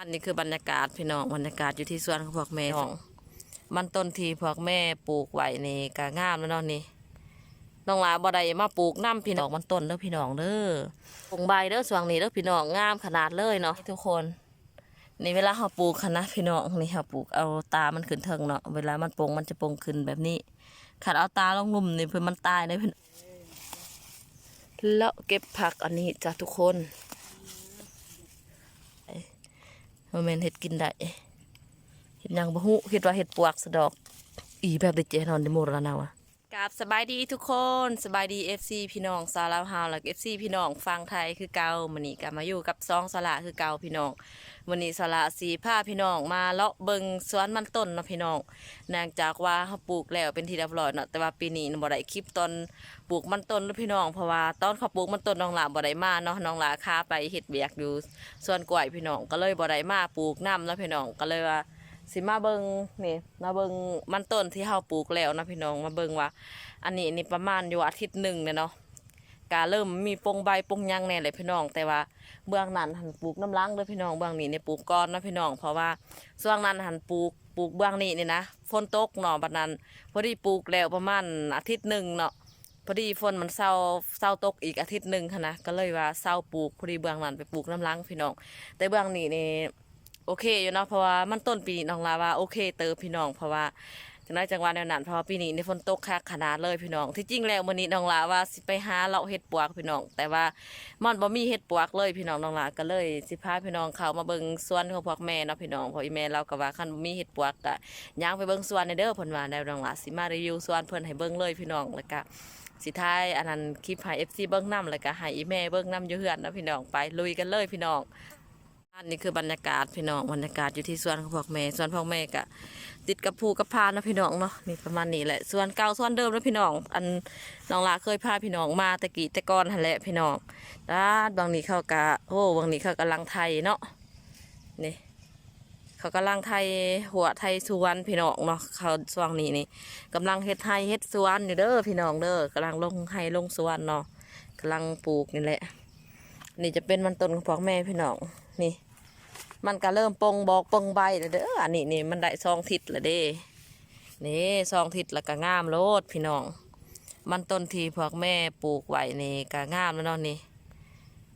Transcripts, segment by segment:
อันนี้คือบรรยากาศพี่น้องบรรยากาศอยู่ที่สวนของพวกแม่น้องมันต้นที่พวกแม่ปลูกไว้นี่ก็งามแล้วเนาะนี่น้องหลาบ่ได้มาปลูกน้ำพี่น้องมันต้นเด้อพี่น้องเด้อปลูกใบเด้อสวงนี้เด้อพี่น้องงามขนาดเลยเนาะทุกคนนี่เวลาเราปลูกคณะพี่น้องนี่เราปลูกเอาตามันขึ้นเทิงเนาะเวลามันปงมันจะปงขึ้นแบบนี้ขัดเอาตาลงลุ่มนี่เพื่อมันตายเลยพี่น้องแล้วเก็บผักอันนี้จ้ะทุกคน โมเมนเห็ดกินได้เห็ดยังบะฮุเห็ดว่าเห็ดปวกสะดอก อีแบบได้เจนอนในโมรแล้วนาวะ กับสบายดีทุกคนสบายดี FC พี่น้องซาลาวฮาวแล้วก็ FC พี่น้องฟังไทยคือเกามื้อนี้ก็มาอยู่กับซองสละคือเกาพี่น้องมื้อนี้สละสีผ้าพี่น้องมาเลาะเบิงสวนมันต้นเนาะพี่น้องเนื่องจากว่าเฮาปลูกแล้วเป็นที่เรียบร้อยเนาะแต่ว่าปีนี้บ่ได้คลิปตอนปลูกมันต้นเนาะพี่น้องเพราะว่าตอนเขาปลูกมันต้นน้องหลาบ่ได้มาเนาะน้องหลาค้าไปเฮ็ดเบียกอยู่สวนกล้วยพี่น้องก็เลยบ่ได้มาปลูกน้ำแล้วพี่น้องก็เลยว่า สิมาเบิงนี่มาเบิงมันต้นที่เฮาปลูกแล้วนะพี่น้องมาเบิงว่า อันนี้นี่ประมาณอยู่อาทิตย์หนึ่งเนี่ยเนาะกาเริ่มมีปงใบปงยังแน่เลยพี่น้อง แต่ว่าเบื้องนั้นหันปลูกน้ำล้างเลยพี่น้องเบื้องนี้เนี่ยปลูกก้อนนะพี่น้อง เพราะว่าช่วงนั้นหันปลูกปลูกเบื้องนี้นี่นะฝนตกเนาะบัดนั้นพอดีปลูกแล้วประมาณอาทิตย์หนึ่งเนาะพอดีฝนมันเศร้าเศร้าตกอีกอาทิตย์หนึ่งค่ะนะก็เลยว่าเศร้าปลูกพอดีเบื้องนั้นไปปลูกน้ำล้างพี่น้อง แต่เบื้องนี้นี่ โอเคอยู่เนาะเพราะว่ามันต้นปีน้องลาว่าโอเคเติมพี่น้องเพราะว่าจังได้จังหวะแนวนั้นเพราะว่าปีนี้ในฝนตกคักขนาดเลยพี่น้อง ที่จริงแล้วมื้อนี้น้องลาว่าสิไปหาเลาะเห็ดปวกพี่น้อง แต่ว่ามันบ่มีเห็ดปวกเลยพี่น้องน้องลาก็เลยสิพาพี่น้องเข้ามาเบิ่งสวนของพวกแม่เนาะพี่น้องเพราะอีแม่เราก็ว่าคันบ่มีเห็ดปวกก็ย่างไปเบิ่งสวนในเด้อเพิ่นว่าแล้วน้องลาสิมารีวิวสวนเพิ่นให้เบิ่งเลยพี่น้องแล้วก็สิท้ายอันนั้นคลิปให้ FC เบิ้งน้ำแล้วก็ให้อีแม่เบิ้งน้ำอยู่เฮือนนะพี่น้องไปลุยกันเลยพี่น้อง อันนี้คือบรรยากาศพี่น้องบรรยากาศอยู่ที่สวนของพวกแม่สวนพวกแม่ก็ติดกับภูกับพานนะพี่น้องเนาะนี่ประมาณนี้แหละสวนเก่าสวนเดิมแล้วพี่น้อง อันน้องลาเคยพาพี่น้องมาตะกี้ต่ก่อนหันแหละพี่น้องด้านบางนี้เขากะโอ้บางนี้เขากำลังไทยเนาะนี่เขากำลังไทยหัวไทยสวนพี่น้องเนาะเขาช่วงนี้นี่กำลังเฮ็ดไทยเฮ็ดสวนอยู่เด้อพี่น้องเด้อกำลังลงไฮลงสวนเนาะกำลังปลูกนี่แหละ นี่จะเป็นมันต้นของพ่อแม่พี่น้องนี่ มันก็เริ่มปงบอกปงใบแล้วเด้ออันนี้นี่มันได้ซองทิศละเด้นี่ซองทิศแล้วก็งามโลดพี่น้อง มันต้นทีพวกแม่ปลูกไว้นี่ก็งามแล้วเนาะนี่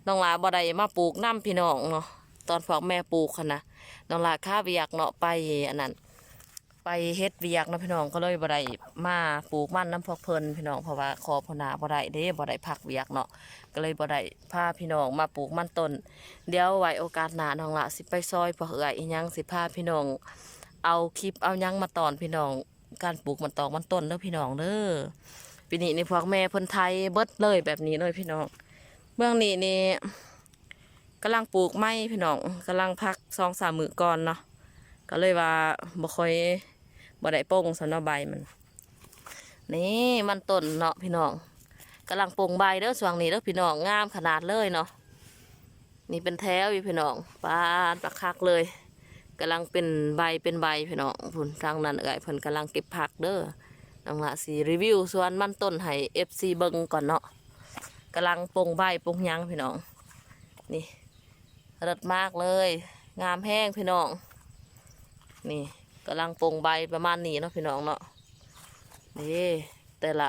น้องหลาบ่ได้มาปลูกน้ำพี่น้องเนาะตอนพวกแม่ปลูกค่ะนะน้องลาข้าไปอยากเนาะไปอันนั้น ไปเฮ็ดเวียกนะพี่น้องก็เลยบ่ได้มาปลูกมันน้ำพวกเพิ่นพี่น้องเพราะว่าขอพนาบ่ได้เด้บ่ได้พักเวียกเนาะก็เลยบ่ได้พาพี่น้องมาปลูกมันต้น เดี๋ยวไว้โอกาสหน้าน้องละสิไปซอยพวกเอื้อยอีหยังสิพาพี่น้อง เอาคลิปเอาหยังมาตอนพี่น้อง การปลูกมันตอกมันต้นเด้อพี่น้องเด้อปีนี้นี่พวกแม่เพิ่นไทยเบิดเลยแบบนี้เลยพี่น้องเบื้องนี้นี่กำลังปลูกไม้พี่น้องกำลังพักสองสามมือก่อนเนาะก็เลยว่าบ่ค่อย บ่ได้โป่งสำหรับใบมัน นี่มันต้นเนาะพี่น้องกำลังปลงใบเด้อสว่างนี้เด้อพี่น้องงามขนาดเลยเนาะนี่เป็นแถวอยู่พี่น้องปานปักคักเลยกำลังเป็นใบเป็นใบพี่น้องพุ่นทางนั้นเอ่ยพิ่นกำลังเก็บผักเด้อน้องละสีรีวิวสวนมันต้นให้ FC เบิงก่อนเนาะกำลังปงใบปงยังพี่น้อง นี่รดมากเลย งามแห้งพี่น้อง นี่ กำลังปงใบประมาณนี้เนาะพี่น้องเนาะนี่แต่ละ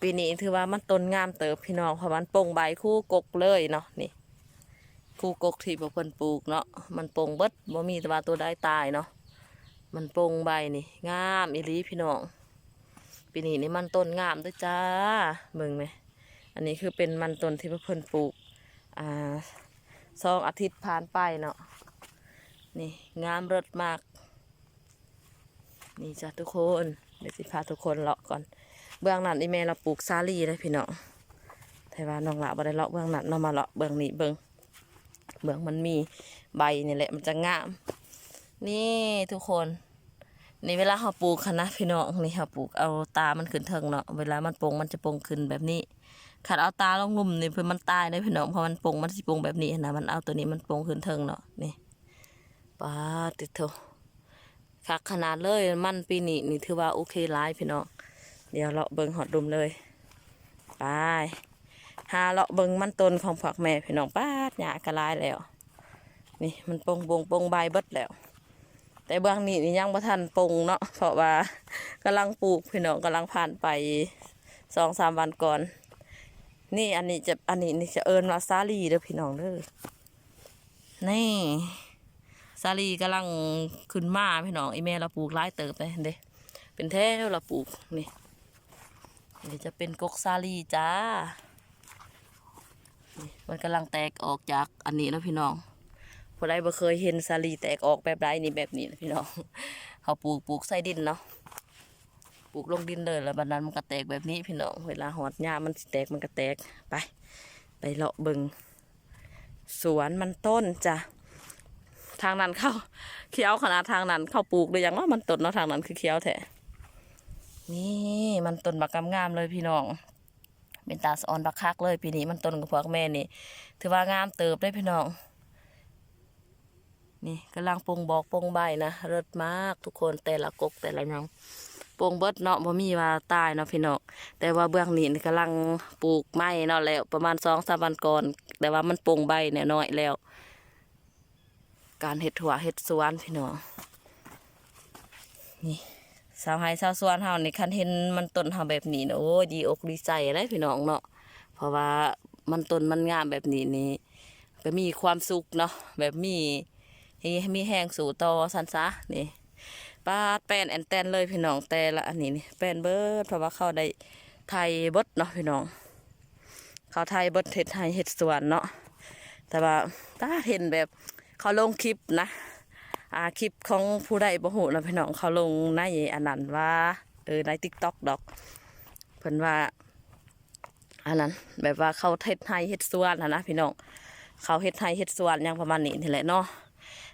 ปีนี้ถือว่ามันต้นงามเติบพี่น้องเพราะมันปงใบคู่กกเลยเนาะนี่ คู่กกที่พวกเพิ่นปลูกเนาะมันปงเบิดบ่มีแต่ว่าตัวได้ตายเนาะมันปงใบนี่ งามอีหลีพี่น้องปีนี้นี่มันต้นงามด้วยจ้าเบิ่งไหมอันนี้คือเป็นมันต้นที่พวกเพิ่นปลูกอ่าสองอาทิตย์ผ่านไปเนาะนี่งามเลิศมาก นี่จ้ะทุกคนเดี๋ยวสิพาทุกคนเลาะก่อน เบื้องนั้นอีเมเราปลูกซาลีเลยพี่น้องแต่ว่าน้องละบ่ได้เลาะเบื้องนั้นเรามาเลาะเบื้องนี้เบื้องเบื้องมันมีใบนี่แหละมันจะงาม นี่ทุกคนนี่เวลาเราปลูกค่ะนะพี่น้องนี่เราปลูกเอาตามันขึ้นเทิงเนาะเวลามันโปงมันจะโปงขึ้นแบบนี้ขัดเอาตาลงงุ่มนี่เพื่อมันตายได้พี่น้องเพราะมันปงมันสิปงแบบนี้นะมันเอาตัวนี้มันปงขึ้นเทิงเนาะนี่ป้าติดเถอะ คักขนาดเลยมันปีนี้นี่ถือว่าโอเคหลายพี่น้องเดี๋ยวเลาเบิงหอดดุมเลยไปหาเลาะเบิงมันต้นของผักแม่พี่น้องป้าหยากระลายแล้ว นี่มันปงบงปงใบเบิดแล้ว แต่เบื้องนี้นี่ยังบ่ทันปงเนาะเพราะว่ากำลังปลูกพี่น้องกำลังผ่านไปสองสามวันก่อน นี่อันนี้จะอันนี้นี่จะเอิญว่าซาลีเด้อพี่น้องเด้อนี่ ซาลีกำลังขึ้นมาพี่น้องไอแม่เราปลูกหลายเติบเลยเด้เป็นแท้เราปลูกนี่นี่จะเป็นกกซาลีจ้ามันกำลังแตกออกจากอันนี้แล้วพี่น้องพอได้บ่เคยเห็นซาลีแตกออกแบบไรนี่แบบนี้นะพี่น้องเขาปลูกปลูกใส่ดินเนาะปลูกลงดินเลยแล้วบัดนั้นมันก็แตกแบบนี้พี่น้องเวลาหอดหญ้ามันแตกมันก็แตกไป ไปเลาะเบิงสวนมันต้นจ้ะ ทางนั้นเข้าเขียวขนาดทางนั้น เข้าปลูกเลยยังว่ามันต้นเนาะทางนั้นคือเขียวแท้นี่มันต้นบักงามเลยพี่น้อง เป็นตาสออนบักคักเลยปีนี้มันต้นกับพวกแม่นี่ ถือว่างามเติบได้พี่น้อง นี่กำลังปงบอกปงใบนะเลิศมากทุกคนแต่ละกกแต่ละหยังปลูกเบิดเนาะบ่มีว่าตายเนาะพี่น้องแต่ว่าเบื้องนี้นี่กำลังปลูกไม้เนาะแล้ว ประมาณสองสามวันก่อน แต่ว่ามันปลงใบเนี่ยน้อยแล้ว การเห็ดถั่วเห็ดสวนพี่น้องนี่สาวไฮสาวสวนเฮานี่คันเห็นมันต้นเฮาแบบนี้นะโอ้ยดีอกดีใจเลยพี่น้องเนาะเพราะว่ามันต้นมันงามแบบนี้นี่ก็มีความสุขเนาะแบบมีมีแห้งสู่ต่อสันซะนี่ปาดแป้นแอนแตนเลยพี่น้องแต่ละอันนี้นี่แป้นเบิดเพราะว่าเขาได้ไทยเบิดเนาะพี่น้อง เขาไทยเบิดเห็ดไทยเห็ดสวนเนาะแต่ว่าถ้าเห็นแบบ เขาลงคลิปนะอ่าคลิปของผู้ใดบ่ฮู้นะพี่น้องเขาลงในอันนั้นว่าเออใน TikTok ดอกเพิ่นว่าอันนั้น แบบว่าเขาเฮ็ดไทยเฮ็ดสวนนะนะพี่น้องเขาเฮ็ดไทยเฮ็ดสวนอย่างประมาณนี้นี่แหละเนาะ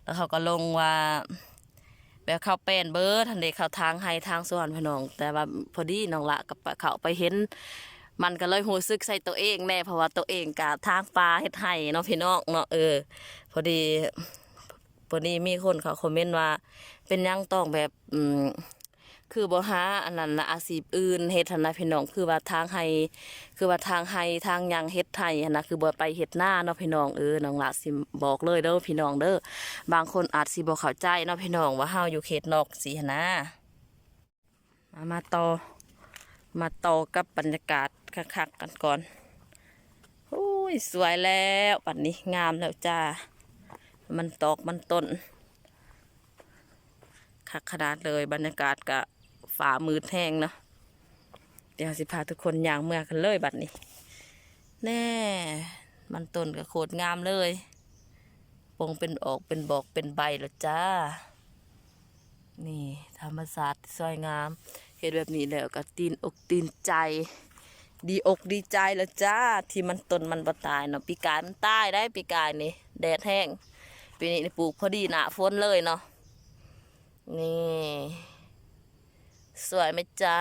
แล้วเขาก็ลงว่าแบบเขาเป็นเบิร์ดทันเดเขาทางให้ทางสวนพี่น้อง แต่ว่าพอดีน้องละกับเขาไปเห็น มันก็เลยหูซึกใส่ตัวเองแน่เพราะว่าตัวเองกับทางปลาเฮ็ดให้เนาะพี่น้องเนาะเออ พอดีพอดีมีคนเขาคอมเมนต์ว่า เป็นยังต้องแบบอืมคือบ่หาอันนั้นนะอาชีพอื่นเฮ็ดหั้นนะพี่น้องคือว่าทางให้คือว่าทางให้ทางหยังเฮ็ดไทยหั้นนะคือบ่ไปเฮ็ดหน้าเนาะพี่น้องเออน้องละสิบอกเลยเด้อพี่น้องเด้อบางคนอาจสิบ่เข้าใจเนาะพี่น้องว่าเฮาอยู่เขตนอกสิหั้นนะมามาต่อมาต่อกับบรรยากาศ คักๆกันก่อนโอ้ยสวยแล้วปัดนี้งามแล้วจ้า มันตอกมันต้น คักขนาดเลยบรรยากาศกะฝ่ามืดแห้งเนาะเดี๋ยวสิพาทุกคนย่างเมื่อกันเลยบัดนี้ แน่ มันต้นก็โคตรงามเลยปงเป็นออกเป็นบอกเป็นใบแล้วจ้า นี่ธรรมศาสตร์สวยงามเห็นแบบนี้แล้วก็ตีนอกตีนใจ ดีอกดีใจแล้วจ้า ที่มันต้นมันบ่ตายเนาะปีกายมันตายได้ปีกายนี่แดดแห้งปีนี้นี่ปลูกพอดีหนาฝนเลยเนาะนี่ สวยไหมจ้า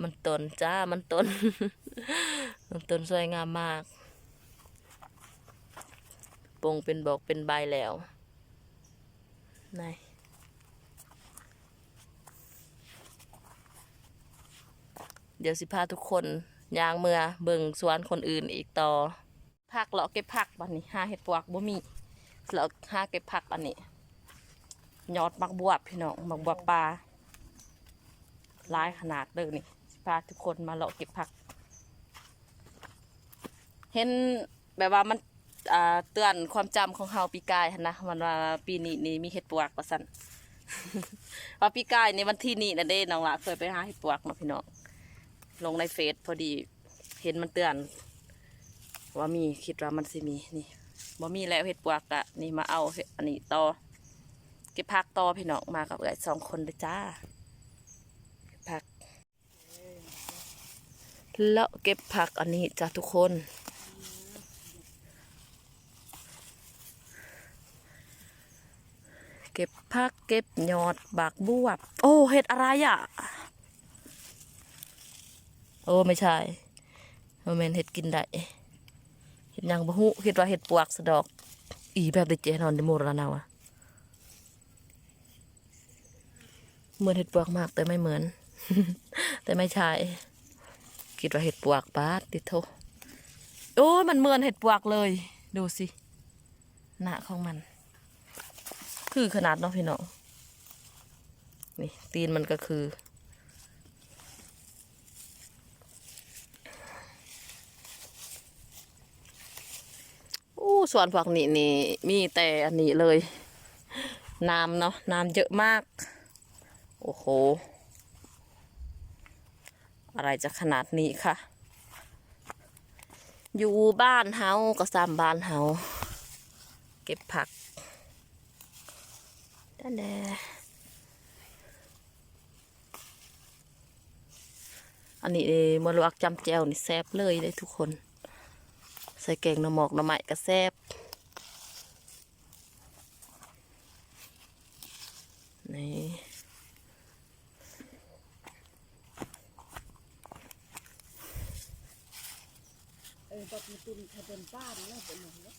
มันต้นจ้ามันต้นมันต้นสวยงามมากปงเป็นบอกเป็นใบแล้วนาย เดี๋ยวสิพาทุกคนยางเมื่อเบิ่งสวนคนอื่นอีกต่อผักเลาะเก็บผักบันนี้หาเห็ดปวกบ่มีเลาะหาเก็บผักอันนี้ยอดมักบวบพี่น้องมักบวบปลาลายขนาดเด้อนี่สิพาทุกคนมาเลาะเก็บผัก เห็นแบบว่ามันเตือนความจำของเฮาปีกายนะมันว่าปีนี้นี่มีเห็ดปวกว่าซั่นว่าปีกายในวันที่นี้นะเด้น้องละเคยไปหาเห็ดปวกเนาะพี่น้อง ลงในเฟซพอดี เห็นมันเตือน ว่ามีคิดว่ามันสิมีนี่บ่มีแล้วเห็ดปวกอะนี่มาเอาอันนี้ต่อเก็บผักต่อพี่น้องมากับเอ้อยสองคนเลยจ้าเก็บผักแล้วเก็บผักอันนี้จ้าทุกคนเก็บผักเก็บยอดบากบวบ โอ้เห็ดอะไรอะ โอ้ไม่ใช่มันเป็นเห็ดกินได้เห็ดยังบ่ฮู้คิดว่าเห็ดปวกสะดอก อีแบบได้เจนอนได้หมดแล้วนะวะเหมือนเห็ดปวกมากแต่ไม่เหมือน แต่ไม่ใช่คิดว่าเห็ดปวกปาติดโทโอ้ยมันเหมือนเห็ดปวกเลย ดูสิหน้าของมัน คือขนาดเนาะพี่น้องนี่ตีนมันก็คือ ส่วนพวกนี้นี่มีแต่อันนี้เลย น้ำเนาะน้ำเยอะมาก โอ้โห อะไรจะขนาดนี้ค่ะ อยู่บ้านเฮาก็ซ้ำบ้านเฮาเก็บผักด้านแดอันนี้มะลวกจำแจวนี่แซ่บเลยเลยทุกคน ใส่แกงหน่อหมอกหน่อไม้ก็แซ่บนี่เออบอกมีตุนถ้าเป็นบ้านแล้วเป็นหนึ่ง